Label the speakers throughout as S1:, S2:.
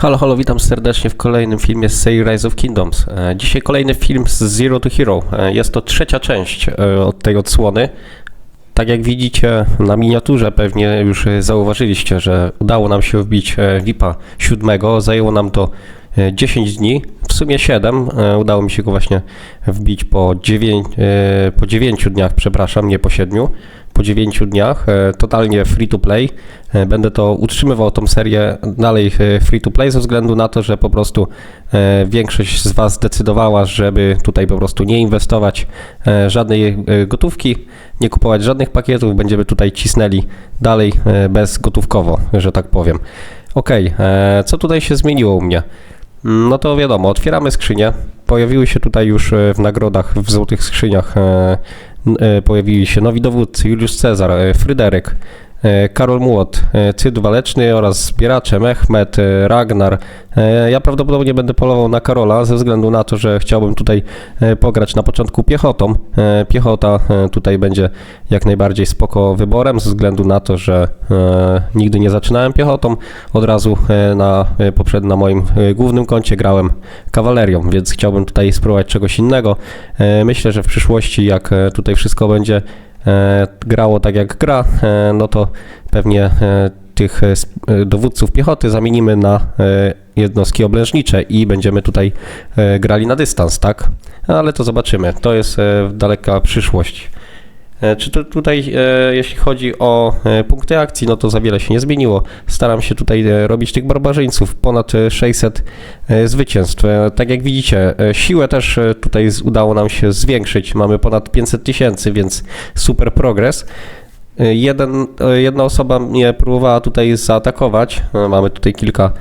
S1: Halo, halo, witam serdecznie w kolejnym filmie z serii Rise of Kingdoms. E, Dzisiaj kolejny film z Zero to Hero. E, Jest to trzecia część e, od tej odsłony. Tak jak widzicie na miniaturze, pewnie już zauważyliście, że udało nam się wbić VIP-a siódmego. Zajęło nam to 10 dni, w sumie 7. E, Udało mi się go właśnie wbić po 9, e, po 9 dniach, przepraszam, nie po 7 po 9 dniach, e, totalnie free to play. E, Będę to utrzymywał tą serię dalej e, free to play ze względu na to, że po prostu e, większość z Was zdecydowała, żeby tutaj po prostu nie inwestować e, żadnej e, gotówki, nie kupować żadnych pakietów, będziemy tutaj cisnęli dalej e, bezgotówkowo, że tak powiem. E, co tutaj się zmieniło u mnie? No to wiadomo, otwieramy skrzynię. Pojawiły się tutaj już e, w nagrodach, w złotych skrzyniach, e, e, pojawili się nowi dowódcy, Juliusz Cezar, Fryderyk, Karol Młot, e, Cyd Waleczny oraz zbieracze Mehmet, e, Ragnar. E, Ja prawdopodobnie będę polował na Karola ze względu na to, że chciałbym tutaj e, pograć na początku piechotą. E, Piechota e, tutaj będzie jak najbardziej spoko wyborem ze względu na to, że e, nigdy nie zaczynałem piechotą. Od razu e, na, e, na moim e, głównym koncie grałem kawalerią, więc chciałbym tutaj spróbować czegoś innego. E, Myślę, że w przyszłości jak e, tutaj wszystko będzie e, grało tak jak gra, e, no to pewnie e, tych e, e, dowódców piechoty zamienimy na e, jednostki oblężnicze i będziemy tutaj e, grali na dystans, tak? Ale to zobaczymy. To jest e, daleka przyszłość. E, Czy to tutaj, e, jeśli chodzi o e, punkty akcji, no to za wiele się nie zmieniło. Staram się tutaj robić tych barbarzyńców, ponad e, 600 e, zwycięstw. Tak jak widzicie, siłę też tutaj udało nam się zwiększyć. Mamy ponad 500 tysięcy, więc super progres. Jeden, jedna osoba mnie próbowała tutaj zaatakować. Mamy tutaj kilka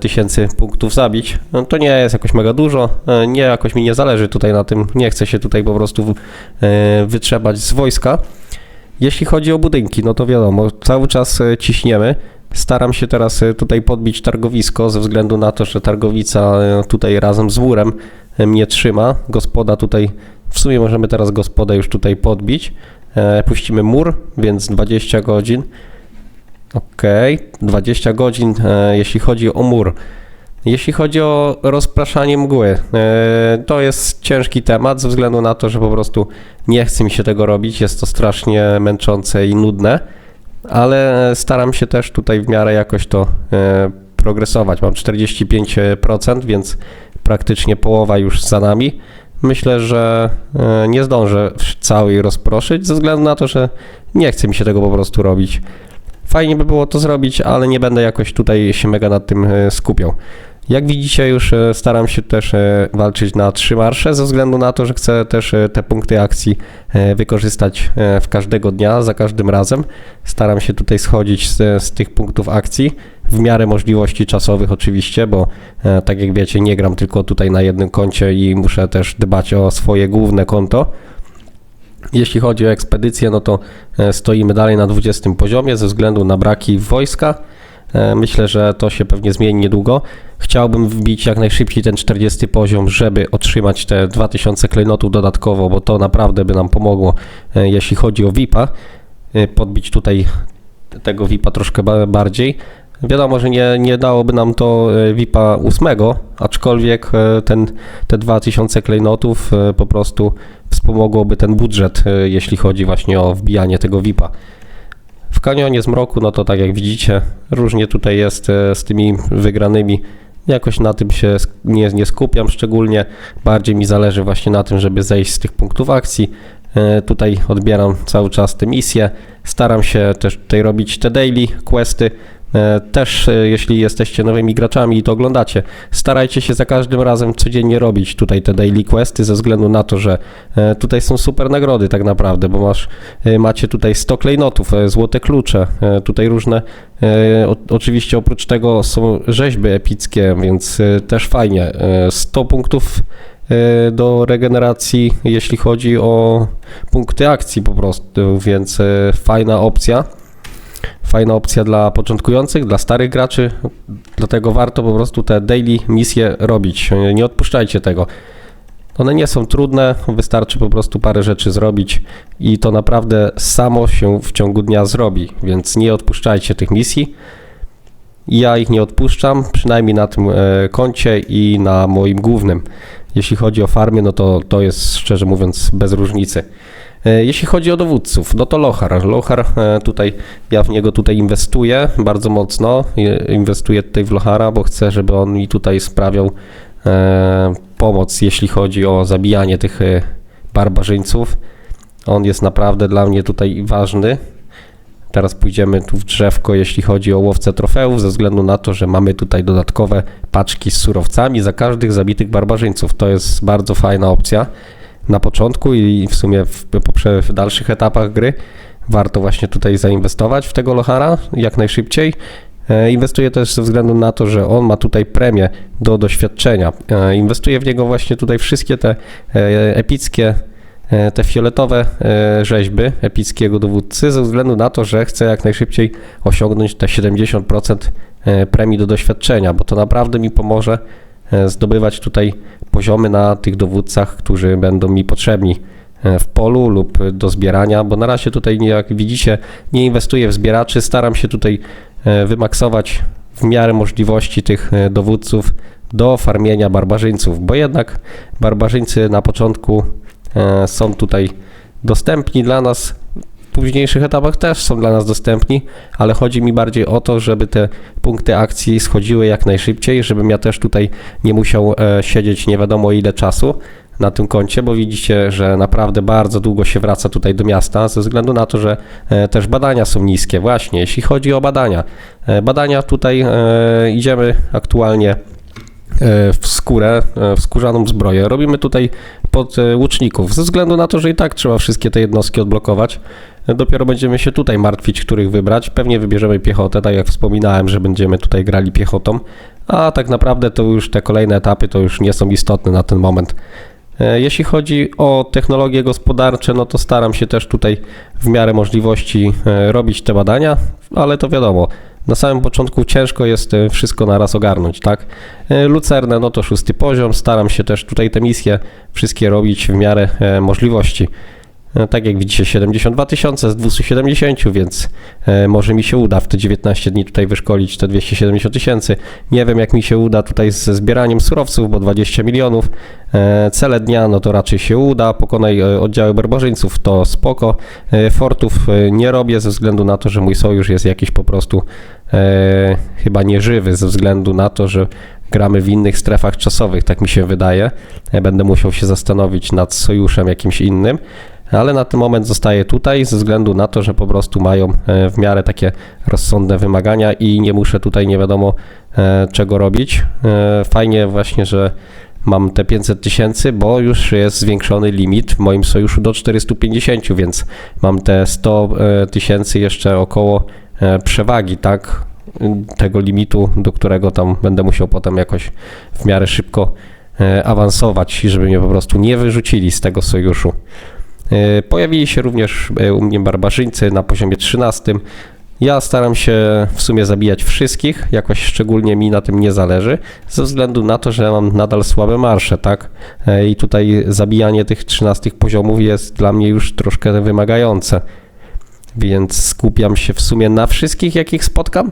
S1: tysięcy punktów zabić. No, to nie jest jakoś mega dużo. E, Nie, jakoś mi nie zależy tutaj na tym. Nie chcę się tutaj po prostu e, wytrzebać z wojska. Jeśli chodzi o budynki, no to wiadomo, cały czas e, ciśniemy. Staram się teraz e, tutaj podbić targowisko ze względu na to, że targowica e, tutaj razem z murem e, mnie trzyma. Gospoda tutaj, w sumie możemy teraz gospodę już tutaj podbić. E, Puścimy mur, więc 20 godzin. Okej, 20 godzin, e, jeśli chodzi o mur. Jeśli chodzi o rozpraszanie mgły, e, to jest ciężki temat ze względu na to, że po prostu nie chce mi się tego robić. Jest to strasznie męczące i nudne, ale staram się też tutaj w miarę jakoś to e, progresować. Mam 45%, więc praktycznie połowa już za nami. Myślę, że e, nie zdążę całej rozproszyć ze względu na to, że nie chce mi się tego po prostu robić. Fajnie by było to zrobić, ale nie będę jakoś tutaj się mega nad tym e, skupiał. Jak widzicie, już e, staram się też e, walczyć na trzy marsze, ze względu na to, że chcę też te punkty akcji wykorzystać w każdego dnia, za każdym razem. Staram się tutaj schodzić z, z tych punktów akcji, w miarę możliwości czasowych oczywiście, bo tak jak wiecie, nie gram tylko tutaj na jednym koncie i muszę też dbać o swoje główne konto. Jeśli chodzi o ekspedycję, no to e, stoimy dalej na 20 poziomie ze względu na braki wojska. E, Myślę, że to się pewnie zmieni niedługo. Chciałbym wbić jak najszybciej ten 40 poziom, żeby otrzymać te 2000 klejnotów dodatkowo, bo to naprawdę by nam pomogło, e, jeśli chodzi o VIP-a. Podbić tutaj tego VIP-a troszkę ba- bardziej. Wiadomo, że nie, nie dałoby nam to VIP-a 8, aczkolwiek ten, te 2000 klejnotów po prostu wspomogłoby ten budżet, e, jeśli chodzi właśnie o wbijanie tego VIP-a. W kanionie zmroku, no to tak jak widzicie, różnie tutaj jest e, z tymi wygranymi. Jakoś na tym się nie, nie skupiam szczególnie. Bardziej mi zależy właśnie na tym, żeby zejść z tych punktów akcji. E, Tutaj odbieram cały czas te misje. Staram się też tutaj robić te daily questy. E, Też e, jeśli jesteście nowymi graczami i to oglądacie, starajcie się za każdym razem codziennie robić tutaj te daily questy ze względu na to, że tutaj są super nagrody tak naprawdę, bo masz, macie tutaj 100 klejnotów, złote klucze, tutaj różne, oczywiście oprócz tego są rzeźby epickie, więc też fajnie. E, 100 punktów do regeneracji, jeśli chodzi o punkty akcji po prostu, więc e, fajna opcja. Fajna opcja dla początkujących, dla starych graczy, dlatego warto po prostu te daily misje robić. E, Nie odpuszczajcie tego. One nie są trudne, wystarczy po prostu parę rzeczy zrobić i to naprawdę samo się w ciągu dnia zrobi, więc nie odpuszczajcie tych misji. Ja ich nie odpuszczam, przynajmniej na tym e, koncie i na moim głównym. Jeśli chodzi o farmie, no to to jest szczerze mówiąc bez różnicy. E, Jeśli chodzi o dowódców, no to Lochar. Lochar e, tutaj, ja w niego tutaj inwestuję bardzo mocno. Inwestuję tutaj w Lochara, bo chcę, żeby on mi tutaj sprawiał pomoc, jeśli chodzi o zabijanie tych barbarzyńców. On jest naprawdę dla mnie tutaj ważny. Teraz pójdziemy tu w drzewko, jeśli chodzi o łowcę trofeów, ze względu na to, że mamy tutaj dodatkowe paczki z surowcami za każdych zabitych barbarzyńców. To jest bardzo fajna opcja na początku i w sumie w, w dalszych etapach gry warto właśnie tutaj zainwestować w tego Lohara jak najszybciej. E, Inwestuję też ze względu na to, że on ma tutaj premię do doświadczenia. E, Inwestuję w niego właśnie tutaj wszystkie te e, epickie te fioletowe e, rzeźby epickiego dowódcy ze względu na to, że chcę jak najszybciej osiągnąć te 70% e, premii do doświadczenia, bo to naprawdę mi pomoże e, zdobywać tutaj poziomy na tych dowódcach, którzy będą mi potrzebni e, w polu lub do zbierania, bo na razie tutaj jak widzicie nie inwestuję w zbieraczy, staram się tutaj e, wymaksować w miarę możliwości tych e, dowódców do farmienia barbarzyńców, bo jednak barbarzyńcy na początku e, są tutaj dostępni dla nas. W późniejszych etapach też są dla nas dostępni, ale chodzi mi bardziej o to, żeby te punkty akcji schodziły jak najszybciej, żebym ja też tutaj nie musiał e, siedzieć nie wiadomo ile czasu na tym koncie, bo widzicie, że naprawdę bardzo długo się wraca tutaj do miasta, ze względu na to, że e, też badania są niskie. Właśnie, jeśli chodzi o badania. E, Badania tutaj e, idziemy aktualnie e, w skórę, e, w skórzaną zbroję. Robimy tutaj pod e, łuczników, ze względu na to, że i tak trzeba wszystkie te jednostki odblokować. E, Dopiero będziemy się tutaj martwić, których wybrać. Pewnie wybierzemy piechotę, tak jak wspominałem, że będziemy tutaj grali piechotą, a tak naprawdę to już te kolejne etapy to już nie są istotne na ten moment. E, Jeśli chodzi o technologie gospodarcze, no to staram się też tutaj w miarę możliwości e, robić te badania, ale to wiadomo, na samym początku ciężko jest e, wszystko naraz ogarnąć, tak? E, Lucernę, no to szósty poziom, staram się też tutaj te misje wszystkie robić w miarę e, możliwości. E, Tak jak widzicie, 72 tysiące z 270, więc e, może mi się uda w te 19 dni tutaj wyszkolić te 270 tysięcy. Nie wiem, jak mi się uda tutaj ze zbieraniem surowców, bo 20 milionów. E, Cele dnia, no to raczej się uda. Pokonaj oddziały barbarzyńców, to spoko. Fortów nie robię ze względu na to, że mój sojusz jest jakiś po prostu e, chyba nieżywy, ze względu na to, że gramy w innych strefach czasowych, tak mi się wydaje. Będę musiał się zastanowić nad sojuszem jakimś innym ale na ten moment zostaję tutaj ze względu na to, że po prostu mają e, w miarę takie rozsądne wymagania i nie muszę tutaj nie wiadomo e, czego robić. E, Fajnie właśnie, że mam te 500 tysięcy, bo już jest zwiększony limit w moim sojuszu do 450, więc mam te 100 e, tysięcy jeszcze około przewagi, tak? Tego limitu, do którego tam będę musiał potem jakoś w miarę szybko awansować, żeby mnie po prostu nie wyrzucili z tego sojuszu. E, Pojawili się również e, u mnie barbarzyńcy na poziomie 13. Ja staram się w sumie zabijać wszystkich, jakoś szczególnie mi na tym nie zależy, ze względu na to, że mam nadal słabe marsze, tak? E, I tutaj zabijanie tych 13 poziomów jest dla mnie już troszkę wymagające. Więc skupiam się w sumie na wszystkich, jakich spotkam,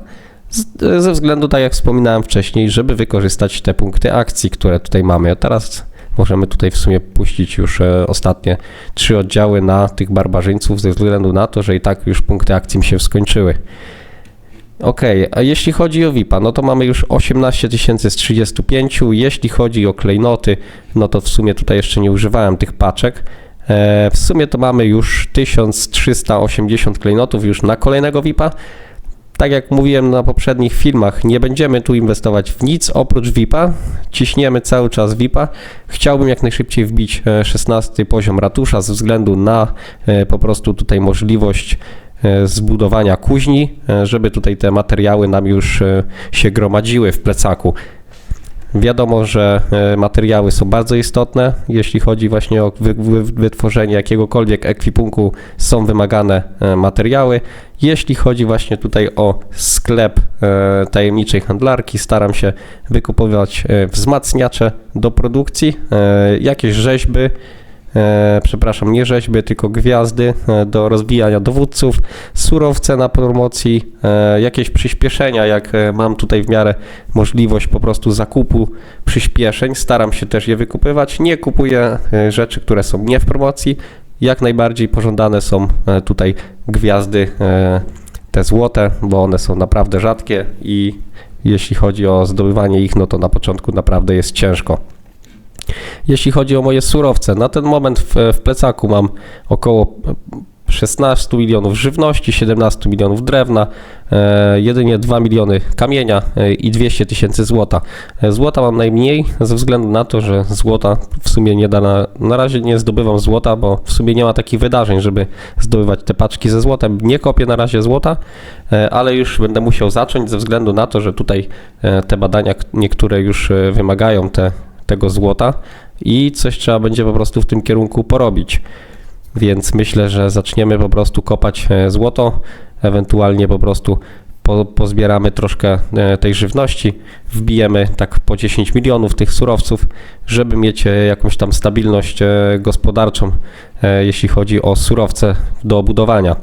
S1: ze względu, tak jak wspominałem wcześniej, żeby wykorzystać te punkty akcji, które tutaj mamy. Teraz możemy tutaj w sumie puścić już e, ostatnie trzy oddziały na tych barbarzyńców, ze względu na to, że i tak już punkty akcji mi się skończyły. Okej, a jeśli chodzi o VIP-a, no to mamy już 18 tysięcy z 35. Jeśli chodzi o klejnoty, no to w sumie tutaj jeszcze nie używałem tych paczek. E, w sumie to mamy już 1380 klejnotów już na kolejnego VIP-a. Tak jak mówiłem na poprzednich filmach, nie będziemy tu inwestować w nic oprócz VIP-a. Ciśniemy cały czas VIP-a. Chciałbym jak najszybciej wbić e, 16 poziom ratusza ze względu na e, po prostu tutaj możliwość e, zbudowania kuźni, e, żeby tutaj te materiały nam już e, się gromadziły w plecaku. Wiadomo, że e, materiały są bardzo istotne. Jeśli chodzi właśnie o wy, wy, wytworzenie jakiegokolwiek ekwipunku, są wymagane e, materiały. Jeśli chodzi właśnie tutaj o sklep e, tajemniczej handlarki, staram się wykupować wzmacniacze do produkcji, jakieś rzeźby, przepraszam, nie rzeźby, tylko gwiazdy e, do rozbijania dowódców, surowce na promocji, e, jakieś przyspieszenia, jak e, mam tutaj w miarę możliwość po prostu zakupu przyspieszeń, staram się też je wykupywać, nie kupuję e, rzeczy, które są nie w promocji, jak najbardziej pożądane są e, tutaj gwiazdy e, te złote, bo one są naprawdę rzadkie i jeśli chodzi o zdobywanie ich, no to na początku naprawdę jest ciężko. Jeśli chodzi o moje surowce, na ten moment w, w plecaku mam około 16 milionów żywności, 17 milionów drewna, e, jedynie 2 miliony kamienia e, i 200 tysięcy złota. E, Złota mam najmniej ze względu na to, że złota w sumie nie da na, na razie nie zdobywam złota, bo w sumie nie ma takich wydarzeń, żeby zdobywać te paczki ze złotem. Nie kopię na razie złota, ale już będę musiał zacząć ze względu na to, że tutaj te badania niektóre już wymagają te, tego złota i coś trzeba będzie po prostu w tym kierunku porobić. Więc myślę, że zaczniemy po prostu kopać e, złoto, ewentualnie po prostu po, pozbieramy troszkę e, tej żywności, wbijemy tak po 10 milionów tych surowców, żeby mieć e, jakąś tam stabilność gospodarczą, jeśli chodzi o surowce do budowania.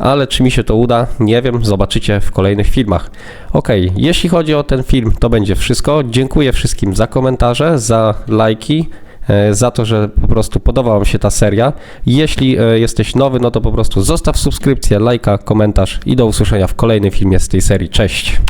S1: Ale czy mi się to uda? Nie wiem, zobaczycie w kolejnych filmach. Ok, jeśli chodzi o ten film, to będzie wszystko. Dziękuję wszystkim za komentarze, za lajki, e, za to, że po prostu podoba Wam się ta seria. Jeśli e, jesteś nowy, no to po prostu zostaw subskrypcję, lajka, komentarz i do usłyszenia w kolejnym filmie z tej serii. Cześć!